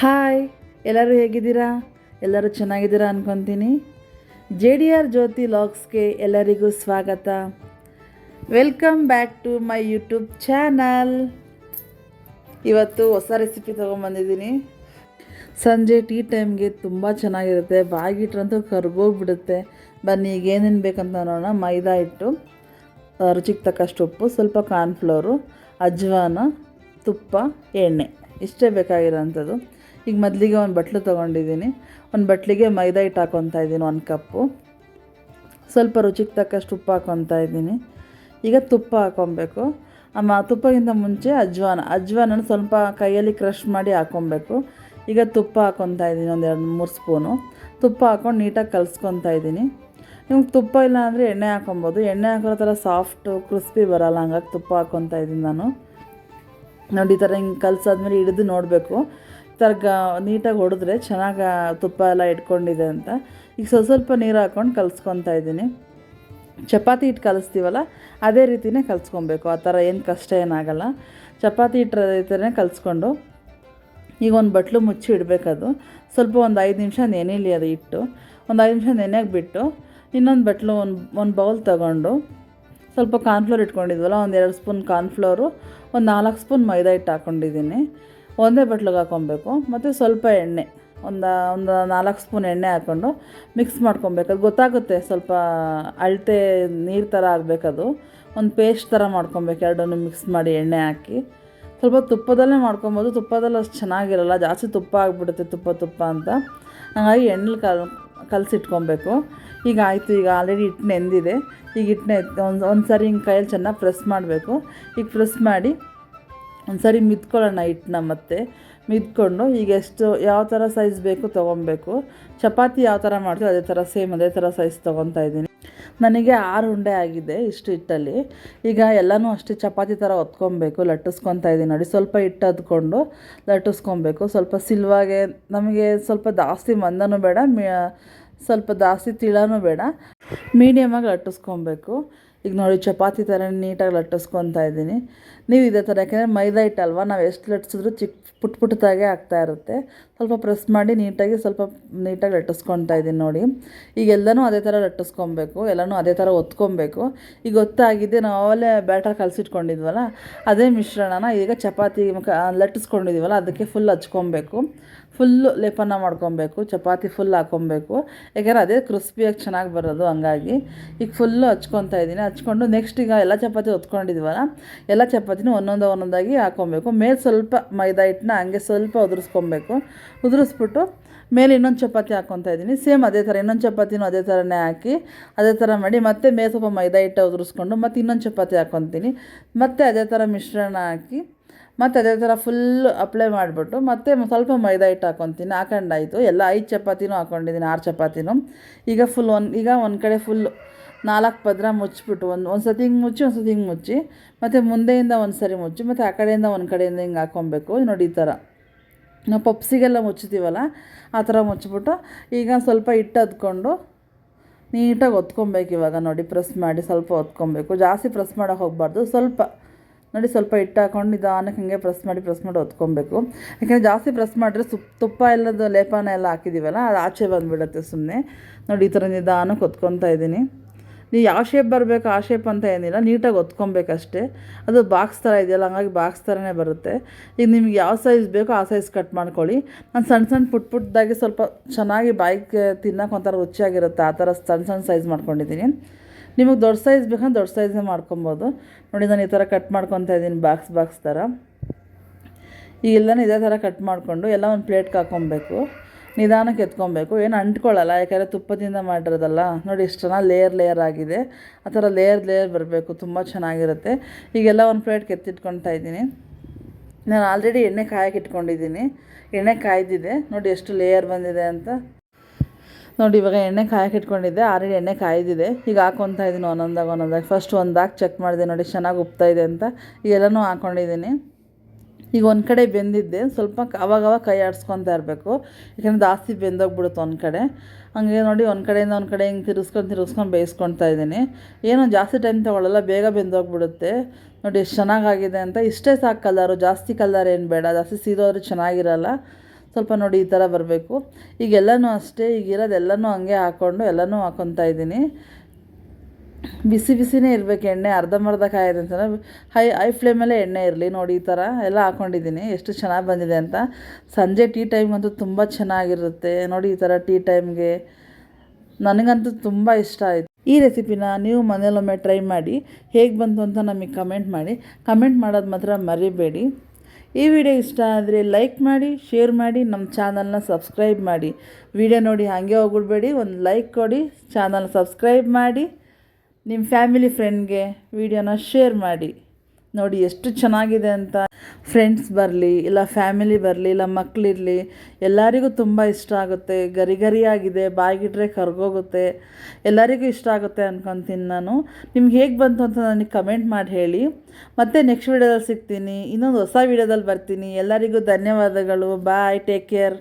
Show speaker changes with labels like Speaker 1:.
Speaker 1: Hi, ಎಲ್ಲರೂ ಹೇಗಿದ್ದೀರಾ? ಎಲ್ಲರೂ ಚೆನ್ನಾಗಿದ್ದೀರಾ ಅನ್ಕೊತೀನಿ. ಜೆ ಡಿ ಆರ್ ಜ್ಯೋತಿ ಲಾಗ್ಸ್ಗೆ ಎಲ್ಲರಿಗೂ ಸ್ವಾಗತ. Welcome back to my YouTube channel ಇವತ್ತು ಹೊಸ ರೆಸಿಪಿ ತೊಗೊಂಬಂದಿದ್ದೀನಿ. ಸಂಜೆ ಟೀ ಟೈಮ್ಗೆ ತುಂಬ ಚೆನ್ನಾಗಿರುತ್ತೆ. ಬಾಗಿಟ್ರಂತೂ ಕರ್ಗೋಗ್ಬಿಡುತ್ತೆ. ಬನ್ನಿ ಈಗ ಏನೇನು ಬೇಕಂತ ನೋಡೋಣ. ಮೈದಾ ಹಿಟ್ಟು ರುಚಿಗೆ ತಕ್ಕಷ್ಟು ಉಪ್ಪು, ಸ್ವಲ್ಪ ಕಾರ್ನ್ಫ್ಲೋರು, ಅಜ್ವಾನ, ತುಪ್ಪ, ಎಣ್ಣೆ. ಇಷ್ಟೇ ಬೇಕಾಗಿರೋಂಥದ್ದು. ಈಗ ಮೊದಲಿಗೆ ಒಂದು ಬಟ್ಲು ತೊಗೊಂಡಿದ್ದೀನಿ ಒಂದು ಬಟ್ಲಿಗೆ ಮೈದಾ ಹಿಟ್ಟು ಹಾಕ್ಕೊತಾ ಇದ್ದೀನಿ ಒಂದು ಕಪ್ಪು. ಸ್ವಲ್ಪ ರುಚಿಗೆ ತಕ್ಕಷ್ಟು ಉಪ್ಪು ಹಾಕ್ಕೊತಾ ಇದ್ದೀನಿ ಈಗ ತುಪ್ಪ ಹಾಕ್ಕೊಬೇಕು ಅಮ್ಮ ತುಪ್ಪಗಿಂತ ಮುಂಚೆ ಅಜ್ವಾನ. ಅಜ್ವಾನನ ಸ್ವಲ್ಪ ಕೈಯಲ್ಲಿ ಕ್ರಷ್ ಮಾಡಿ ಹಾಕ್ಕೊಬೇಕು ಈಗ ತುಪ್ಪ ಹಾಕ್ಕೊತಾ ಇದ್ದೀನಿ ಒಂದು ಎರಡು ಮೂರು ಸ್ಪೂನು. ತುಪ್ಪ ಹಾಕ್ಕೊಂಡು ನೀಟಾಗಿ ಕಲಿಸ್ಕೊತಾ ಇದ್ದೀನಿ ನಿಮ್ಗೆ ತುಪ್ಪ ಇಲ್ಲ ಅಂದರೆ ಎಣ್ಣೆ ಹಾಕೊಬೋದು. ಎಣ್ಣೆ ಹಾಕೋ ಥರ ಸಾಫ್ಟು, ಕ್ರಿಸ್ಪಿ ಬರೋಲ್ಲ. ಹಂಗಾಗಿ ತುಪ್ಪ ಹಾಕ್ಕೊತಾ ಇದ್ದೀನಿ ನಾನು. ನೋಡಿ, ಈ ಥರ ಹಿಂಗೆ ಕಲಸಾದ್ಮೇಲೆ ಹಿಡಿದು ನೋಡಬೇಕು. ಈ ಥರ ಗ ನೀಟಾಗಿ ಹೊಡೆದ್ರೆ ಚೆನ್ನಾಗಿ ತುಪ್ಪ ಎಲ್ಲ ಇಟ್ಕೊಂಡಿದೆ ಅಂತ. ಈಗ ಸ್ವಲ್ಪ ಸ್ವಲ್ಪ ನೀರು ಹಾಕ್ಕೊಂಡು ಕಲಿಸ್ಕೊತಾ ಇದ್ದೀನಿ. ಚಪಾತಿ ಹಿಟ್ಟು ಕಲಿಸ್ತೀವಲ್ಲ, ಅದೇ ರೀತಿಯೇ ಕಲಿಸ್ಕೊಬೇಕು. ಆ ಥರ ಏನು ಕಷ್ಟ ಏನಾಗಲ್ಲ. ಚಪಾತಿ ಹಿಟ್ಟು ಥರನೇ ಕಲಿಸ್ಕೊಂಡು ಈಗ ಒಂದು ಬಟ್ಲು ಮುಚ್ಚಿ ಇಡಬೇಕದು. ಸ್ವಲ್ಪ ಒಂದು ಐದು ನಿಮಿಷ ನೆನೆಯಲಿ ಅದು ಇಟ್ಟು ಒಂದು ಐದು ನಿಮಿಷ ನೆನೆಯಾಗಿ ಬಿಟ್ಟು ಇನ್ನೊಂದು ಬಟ್ಲು ಒಂದು ಒಂದು ಬೌಲ್ ತಗೊಂಡು ಸ್ವಲ್ಪ ಕಾರ್ನ್ಫ್ಲೋರ್ ಇಟ್ಕೊಂಡಿದ್ವಲ್ಲ, ಒಂದು ಎರಡು ಸ್ಪೂನ್ ಕಾರ್ನ್ಫ್ಲೋರು ಒಂದು ನಾಲ್ಕು ಸ್ಪೂನ್ ಮೈದಾ ಹಿಟ್ಟು ಹಾಕ್ಕೊಂಡಿದ್ದೀನಿ ಒಂದೇ ಬಟ್ಲಿಗೆ ಹಾಕ್ಕೊಬೇಕು ಮತ್ತು ಸ್ವಲ್ಪ ಎಣ್ಣೆ, ಒಂದು ಒಂದು ನಾಲ್ಕು ಸ್ಪೂನ್ ಎಣ್ಣೆ ಹಾಕ್ಕೊಂಡು ಮಿಕ್ಸ್ ಮಾಡ್ಕೊಬೇಕು. ಅದು ಗೊತ್ತಾಗುತ್ತೆ ಸ್ವಲ್ಪ ಅಳತೆ ನೀರು ಥರ ಆಗಬೇಕದು. ಒಂದು ಪೇಸ್ಟ್ ಥರ ಮಾಡ್ಕೊಬೇಕು, ಎರಡನ್ನು ಮಿಕ್ಸ್ ಮಾಡಿ ಎಣ್ಣೆ ಹಾಕಿ. ಸ್ವಲ್ಪ ತುಪ್ಪದಲ್ಲೇ ಮಾಡ್ಕೊಬೋದು. ತುಪ್ಪದಲ್ಲಿ ಅಷ್ಟು ಚೆನ್ನಾಗಿರಲ್ಲ, ಜಾಸ್ತಿ ತುಪ್ಪ ಆಗಿಬಿಡುತ್ತೆ ತುಪ್ಪ ತುಪ್ಪ ಅಂತ. ಹಾಗಾಗಿ ಎಣ್ಣೆಲಿ ಕಲ್ ಕಲಸಿಟ್ಕೊಬೇಕು ಈಗ ಆಯಿತು, ಈಗ ಆಲ್ರೆಡಿ ಹಿಟ್ಟು ನೆಂದಿದೆ. ಈಗ ಹಿಟ್ಟನ್ನ ಒಂದು ಒಂದು ಸರಿ ಹಿಂಗೆ ಕೈಯಲ್ಲಿ ಚೆನ್ನಾಗಿ ಪ್ರೆಸ್ ಮಾಡಬೇಕು. ಈಗ ಪ್ರೆಸ್ ಮಾಡಿ ಒಂದು ಸರಿ ಮಿದ್ಕೊಳ್ಳೋಣ ಹಿಟ್ಟನ್ನ ಮತ್ತೆ. ಮಿದ್ಕೊಂಡು ಈಗ ಎಷ್ಟು ಯಾವ ಥರ ಸೈಜ್ ಬೇಕು ತೊಗೊಬೇಕು. ಚಪಾತಿ ಯಾವ ಥರ ಮಾಡ್ತೀವಿ ಅದೇ ಥರ ಸೇಮ್ ಅದೇ ಥರ ಸೈಜ್ ತೊಗೊತಾ ಇದ್ದೀನಿ. ನನಗೆ ಆರು ಉಂಡೆ ಆಗಿದೆ ಇಷ್ಟು ಹಿಟ್ಟಲ್ಲಿ. ಈಗ ಎಲ್ಲನೂ ಅಷ್ಟೇ ಚಪಾತಿ ಥರ ಒತ್ಕೊಬೇಕು ಲಟ್ಟಿಸ್ಕೊತಾ ಇದ್ದೀನಿ. ನೋಡಿ, ಸ್ವಲ್ಪ ಹಿಟ್ಟು ಅದ್ಕೊಂಡು ಲಟ್ಟಿಸ್ಕೊಬೇಕು. ಸ್ವಲ್ಪ ಸಿಲ್ವಾಗೆ ನಮಗೆ ಸ್ವಲ್ಪ ಜಾಸ್ತಿ ಮಂದನೂ ಬೇಡ, ಮಿ ಸ್ವಲ್ಪ ಜಾಸ್ತಿ ತಿಳನೂ ಬೇಡ. ಮೀಡಿಯಮಾಗಿ ಲಟ್ಟಿಸ್ಕೊಬೇಕು. ಈಗ ನೋಡಿ, ಚಪಾತಿ ಥರ ನೀಟಾಗಿ ಲಟ್ಟಿಸ್ಕೊತಾ ಇದ್ದೀನಿ. ನೀವು ಇದೇ ಥರ ಯಾಕೆಂದರೆ ಮೈದಾ ಹಿಟ್ಟಲ್ವ? ನಾವು ಎಷ್ಟು ಲಟ್ಟಿಸಿದ್ರು ಚಿಕ್ಕ ಪುಟ್ ಪುಟ್ಟದಾಗೆ ಆಗ್ತಾ ಇರುತ್ತೆ. ಸ್ವಲ್ಪ ಪ್ರೆಸ್ ಮಾಡಿ ನೀಟಾಗಿ ಸ್ವಲ್ಪ ನೀಟಾಗಿ ಲಟ್ಟಿಸ್ಕೊತಾ ಇದ್ದೀನಿ ನೋಡಿ. ಈಗ ಎಲ್ಲನೂ ಅದೇ ಥರ ಲಟ್ಟಿಸ್ಕೊಬೇಕು, ಎಲ್ಲನೂ ಅದೇ ಥರ ಒತ್ಕೊಬೇಕು. ಈಗ ಒತ್ತಾಗಿದೆ ನಾವು ಅವಲೇ ಬ್ಯಾಟರ್ ಕಲಸಿಟ್ಕೊಂಡಿದ್ವಲ್ಲ, ಅದೇ ಮಿಶ್ರಣನ ಈಗ ಚಪಾತಿ ಲಟ್ಟಿಸ್ಕೊಂಡಿದ್ದೀವಲ್ಲ ಅದಕ್ಕೆ ಫುಲ್ ಹಚ್ಕೊಬೇಕು. ಫುಲ್ಲು ಲೇಪನ ಮಾಡ್ಕೊಬೇಕು, ಚಪಾತಿ ಫುಲ್ ಹಾಕ್ಕೊಬೇಕು ಯಾಕೆಂದರೆ ಅದೇ ಕ್ರಿಸ್ಪಿಯಾಗಿ ಚೆನ್ನಾಗಿ ಬರೋದು ಹಂಗಾಗಿ. ಈಗ ಫುಲ್ಲು ಹಚ್ಕೊತಾ ಇದ್ದೀನಿ. ಹಚ್ಕೊಂಡು ನೆಕ್ಸ್ಟ್ ಈಗ ಎಲ್ಲ ಚಪಾತಿ ಹೊತ್ಕೊಂಡಿದ್ವಲ್ಲ, ಎಲ್ಲ ಚಪಾತಿನೂ ಒಂದೊಂದು ಒಂದೊಂದಾಗಿ ಹಾಕ್ಕೊಬೇಕು ಮೇಲೆ ಸ್ವಲ್ಪ ಮೈದಾ ಹಿಟ್ಟನ್ನ ಹಂಗೆ ಸ್ವಲ್ಪ ಉದುರಿಸ್ಕೊಬೇಕು. ಉದುರಿಸ್ಬಿಟ್ಟು ಮೇಲೆ ಇನ್ನೊಂದು ಚಪಾತಿ ಹಾಕ್ಕೊತಾ ಇದ್ದೀನಿ. ಸೇಮ್ ಅದೇ ಥರ, ಇನ್ನೊಂದು ಚಪಾತಿನೂ ಅದೇ ಥರನೇ ಹಾಕಿ, ಅದೇ ಥರ ಮಾಡಿ ಮತ್ತೆ ಮೇಲೆ ಸ್ವಲ್ಪ ಮೈದಾ ಹಿಟ್ಟು ಉದುರಿಸ್ಕೊಂಡು ಮತ್ತೆ ಇನ್ನೊಂದು ಚಪಾತಿ ಹಾಕ್ಕೊತೀನಿ ಮತ್ತೆ ಅದೇ ಥರ ಮಿಶ್ರಣ ಹಾಕಿ ಮತ್ತು ಅದೇ ಥರ ಫುಲ್ ಅಪ್ಲೈ ಮಾಡಿಬಿಟ್ಟು ಮತ್ತೆ ಸ್ವಲ್ಪ ಮೈದಾ ಹಿಟ್ಟು ಹಾಕ್ಕೊತೀನಿ ಹಾಕೊಂಡಾಯಿತು ಎಲ್ಲ ಐದು ಚಪಾತಿನೂ ಹಾಕ್ಕೊಂಡಿದ್ದೀನಿ ಆರು ಚಪಾತಿನೂ. ಈಗ ಫುಲ್ ಒಂದು, ಈಗ ಒಂದು ಕಡೆ ಫುಲ್ ನಾಲ್ಕು ಪದ್ರ ಮುಚ್ಚಿಬಿಟ್ಟು ಒಂದು ಒಂದು ಸತಿ ಹಿಂಗೆ ಮುಚ್ಚಿ ಒಂದು ಸತಿ ಹಿಂಗೆ ಮುಚ್ಚಿ, ಮತ್ತು ಮುಂದೆಯಿಂದ ಒಂದು ಸರಿ ಮುಚ್ಚಿ, ಮತ್ತು ಆ ಕಡೆಯಿಂದ ಒಂದು ಕಡೆಯಿಂದ ಹಿಂಗೆ ಹಾಕ್ಕೊಬೇಕು ನೋಡಿ ಈ ಥರ ನಾವು ಪಪ್ಸಿಗೆಲ್ಲ ಮುಚ್ಚುತ್ತೀವಲ್ಲ, ಆ ಥರ ಮುಚ್ಚಿಬಿಟ್ಟು ಈಗ ಸ್ವಲ್ಪ ಹಿಟ್ಟು ಅದ್ಕೊಂಡು ನೀಟಾಗಿ ಒತ್ಕೊಬೇಕು ಇವಾಗ ನೋಡಿ, ಪ್ರೆಸ್ ಮಾಡಿ ಸ್ವಲ್ಪ ಒತ್ಕೊಬೇಕು ಜಾಸ್ತಿ ಪ್ರೆಸ್ ಮಾಡೋಕೆ ಹೋಗಬಾರ್ದು. ಸ್ವಲ್ಪ ನೋಡಿ ಸ್ವಲ್ಪ ಹಿಟ್ಟು ಹಾಕೊಂಡು ನಿಧಾನಕ್ಕೆ ಹಿಂಗೆ ಪ್ರೆಸ್ ಮಾಡಿ ಪ್ರೆಸ್ ಮಾಡಿ ಹೊತ್ಕೊಬೇಕು. ಯಾಕೆಂದರೆ ಜಾಸ್ತಿ ಪ್ರೆಸ್ ಮಾಡಿದ್ರೆ ಸುಪ್, ತುಪ್ಪ ಇಲ್ಲದ ಲೇಪನ ಎಲ್ಲ ಹಾಕಿದ್ದೀವಲ್ಲ ಅದು ಆಚೆ ಬಂದುಬಿಡುತ್ತೆ ಸುಮ್ಮನೆ ನೋಡಿ ಈ ಥರ ನಿಧಾನಕ್ಕೆ ಹೊತ್ಕೊತಾ ಇದ್ದೀನಿ. ನೀವು ಯಾವ ಶೇಪ್ ಬರಬೇಕು ಆ ಶೇಪ್ ಅಂತ ಏನಿಲ್ಲ, ನೀಟಾಗಿ ಒತ್ಕೊಬೇಕಷ್ಟೇ ಅದು ಬಾಕ್ಸ್ ಥರ ಇದೆಯಲ್ಲ, ಹಂಗಾಗಿ ಬಾಕ್ಸ್ ಥರನೇ ಬರುತ್ತೆ. ಈಗ ನಿಮ್ಗೆ ಯಾವ ಸೈಜ್ ಬೇಕೋ ಆ ಸೈಜ್ ಕಟ್ ಮಾಡ್ಕೊಳ್ಳಿ. ನಾನು ಸಣ್ಣ ಸಣ್ಣ ಪುಟ್ ಪುಟ್ಟದಾಗಿ ಸ್ವಲ್ಪ ಚೆನ್ನಾಗಿ ಬಾಯ್ಗೆ ತಿನ್ನೋಕೆ ಒಂಥರ ರುಚಿಯಾಗಿರುತ್ತೆ, ಆ ಥರ ಸಣ್ಣ ಸಣ್ಣ ಸೈಜ್ ಮಾಡ್ಕೊಂಡಿದ್ದೀನಿ. ನಿಮಗೆ ದೊಡ್ಡ ಸೈಜ್ ಬೇಕಂದ್ರೆ ದೊಡ್ಡ ಸೈಜೇ ಮಾಡ್ಕೊಬೋದು. ನೋಡಿ ನಾನು ಈ ಥರ ಕಟ್ ಮಾಡ್ಕೊತಾ ಇದ್ದೀನಿ ಬಾಕ್ಸ್ ಬಾಕ್ಸ್ ಥರ. ಈಗ ಇದೇ ಥರ ಕಟ್ ಮಾಡಿಕೊಂಡು ಎಲ್ಲ ಒಂದು ಪ್ಲೇಟ್ಗೆ ಹಾಕ್ಕೊಬೇಕು ನಿಧಾನಕ್ಕೆ ಎತ್ಕೊಬೇಕು. ಏನು ಅಂಟ್ಕೊಳ್ಳಲ್ಲ, ಯಾಕಂದರೆ ತುಪ್ಪದಿಂದ ಮಾಡಿರೋದಲ್ಲ. ನೋಡಿ ಎಷ್ಟು ಚೆನ್ನಾಗಿ ಲೇಯರ್ ಲೇಯರ್ ಆಗಿದೆ. ಆ ಥರ ಲೇಯರ್ ಲೇಯರ್ ಬರಬೇಕು. ತುಂಬ ಚೆನ್ನಾಗಿರುತ್ತೆ. ಈಗೆಲ್ಲ ಒಂದು ಪ್ಲೇಟ್ಗೆ ಎತ್ತಿಟ್ಕೊತಾ ಇದ್ದೀನಿ. ನಾನು ಆಲ್ರೆಡಿ ಎಣ್ಣೆ ಕಾಯಕ್ಕೆ ಇಟ್ಕೊಂಡಿದ್ದೀನಿ. ಎಣ್ಣೆ ಕಾಯ್ದಿದೆ. ನೋಡಿ ಎಷ್ಟು ಲೇಯರ್ ಬಂದಿದೆ ಅಂತ. ನೋಡಿ, ಇವಾಗ ಎಣ್ಣೆ ಕಾಯಕ್ಕೆ ಇಟ್ಕೊಂಡಿದ್ದೆ. ಆಲ್ರೆಡಿ ಎಣ್ಣೆ ಕಾಯ್ದಿದೆ. ಈಗ ಹಾಕ್ಕೊತಾ ಇದ್ದೀನಿ ಒಂದೊಂದಾಗ ಒಂದೊಂದಾಗ. ಫಸ್ಟ್ ಒಂದಾಗಿ ಚೆಕ್ ಮಾಡಿದೆ. ನೋಡಿ, ಚೆನ್ನಾಗಿ ಉಪ್ತಾ ಇದೆ ಅಂತ. ಈಗೆಲ್ಲನೂ ಹಾಕ್ಕೊಂಡಿದ್ದೀನಿ ಈಗ ಒಂದು ಕಡೆ ಬೆಂದಿದ್ದೆ. ಸ್ವಲ್ಪ ಅವಾಗವಾಗ ಕೈ ಆಡಿಸ್ಕೊತಾ ಇರಬೇಕು. ಯಾಕಂದರೆ ಜಾಸ್ತಿ ಬೆಂದೋಗ್ಬಿಡುತ್ತೆ ಒಂದು ಕಡೆ. ಹಂಗೆ ನೋಡಿ, ಒಂದು ಕಡೆಯಿಂದ ಒಂದು ಕಡೆ ಹಿಂಗೆ ತಿರುಗಿಸ್ಕೊಂಡು ತಿರುಗಿಸ್ಕೊಂಡು ಬೇಯಿಸ್ಕೊಳ್ತಾ ಇದ್ದೀನಿ. ಏನೋ ಜಾಸ್ತಿ ಟೈಮ್ ತೊಗೊಳ್ಳಲ್ಲ ಬೇಗ ಬೆಂದೋಗ್ಬಿಡುತ್ತೆ. ನೋಡಿ, ಎಷ್ಟು ಚೆನ್ನಾಗಾಗಿದೆ ಅಂತ. ಇಷ್ಟೇ ಸಾಕು ಕಲ್ಲರು. ಜಾಸ್ತಿ ಕಲರ್ ಏನು ಬೇಡ. ಜಾಸ್ತಿ ಸೀದೋದ್ರೆ ಚೆನ್ನಾಗಿರಲ್ಲ. ಸ್ವಲ್ಪ ನೋಡಿ ಈ ಥರ ಬರಬೇಕು. ಈಗೆಲ್ಲನೂ ಅಷ್ಟೇ, ಈಗ ಇರೋದೆಲ್ಲನೂ ಹಂಗೆ ಹಾಕ್ಕೊಂಡು ಎಲ್ಲನೂ ಹಾಕ್ಕೊತಾ ಇದ್ದೀನಿ. ಬಿಸಿ ಬಿಸಿನೇ ಇರಬೇಕು ಎಣ್ಣೆ ಅರ್ಧಂಬರ್ಧ ಕಾಯಿದೆ ಅಂತ ಹೈ ಹೈ ಫ್ಲೇಮಲ್ಲೇ ಎಣ್ಣೆ ಇರಲಿ ನೋಡಿ ಈ ಥರ. ಎಲ್ಲ ಹಾಕ್ಕೊಂಡಿದ್ದೀನಿ ಎಷ್ಟು ಚೆನ್ನಾಗಿ ಬಂದಿದೆ ಅಂತ. ಸಂಜೆ ಟೀ ಟೈಮ್ಗಂತೂ ತುಂಬ ಚೆನ್ನಾಗಿರುತ್ತೆ. ನೋಡಿ ಈ ಥರ ಟೀ ಟೈಮ್ಗೆ. ನನಗಂತೂ ತುಂಬ ಇಷ್ಟ ಆಯಿತು. ಈ ರೆಸಿಪಿನ ನೀವು ಮನೇಲೊಮ್ಮೆ ಟ್ರೈ ಮಾಡಿ, ಹೇಗೆ ಬಂತು ಅಂತ ನಮಗೆ ಕಮೆಂಟ್ ಮಾಡಿ. ಕಮೆಂಟ್ ಮಾಡೋದು ಮಾತ್ರ ಮರಿಬೇಡಿ. ಈ ವಿಡಿಯೋ ಇಷ್ಟ ಆದರೆ ಲೈಕ್ ಮಾಡಿ, ಶೇರ್ ಮಾಡಿ, ನಮ್ಮ ಚಾನಲ್ನ ಸಬ್ಸ್ಕ್ರೈಬ್ ಮಾಡಿ. ವಿಡಿಯೋ ನೋಡಿ ಹಾಗೆ ಹೋಗ್ಬಿಡ್ಬೇಡಿ. ಒಂದು ಲೈಕ್ ಕೊಡಿ ಚಾನಲ್ ಸಬ್ಸ್ಕ್ರೈಬ್ ಮಾಡಿ, ನಿಮ್ಮ ಫ್ಯಾಮಿಲಿ ಫ್ರೆಂಡ್ಗೆ ವಿಡಿಯೋನ ಶೇರ್ ಮಾಡಿ. ನೋಡಿ ಎಷ್ಟು ಚೆನ್ನಾಗಿದೆ ಅಂತ. ಫ್ರೆಂಡ್ಸ್ ಬರಲಿ, ಇಲ್ಲ ಫ್ಯಾಮಿಲಿ ಬರಲಿ, ಇಲ್ಲ ಮಕ್ಕಳಿರಲಿ ಎಲ್ಲರಿಗೂ ತುಂಬ ಇಷ್ಟ ಆಗುತ್ತೆ. ಗರಿ ಗರಿಯಾಗಿದೆ, ಬಾಯಿಗಿಟ್ರೆ ಕರ್ಗೋಗುತ್ತೆ. ಎಲ್ಲರಿಗೂ ಇಷ್ಟ ಆಗುತ್ತೆ ಅನ್ಕೊತೀನಿ ನಾನು. ನಿಮ್ಗೆ ಹೇಗೆ ಬಂತು ಅಂತ ನನಗೆ ಕಮೆಂಟ್ ಮಾಡಿ ಹೇಳಿ. ಮತ್ತೆ ನೆಕ್ಸ್ಟ್ ವೀಡಿಯೋದಲ್ಲಿ ಸಿಗ್ತೀನಿ. ಇನ್ನೊಂದು ಹೊಸ ವೀಡಿಯೋದಲ್ಲಿ ಬರ್ತೀನಿ. ಎಲ್ಲರಿಗೂ ಧನ್ಯವಾದಗಳು. Bye take care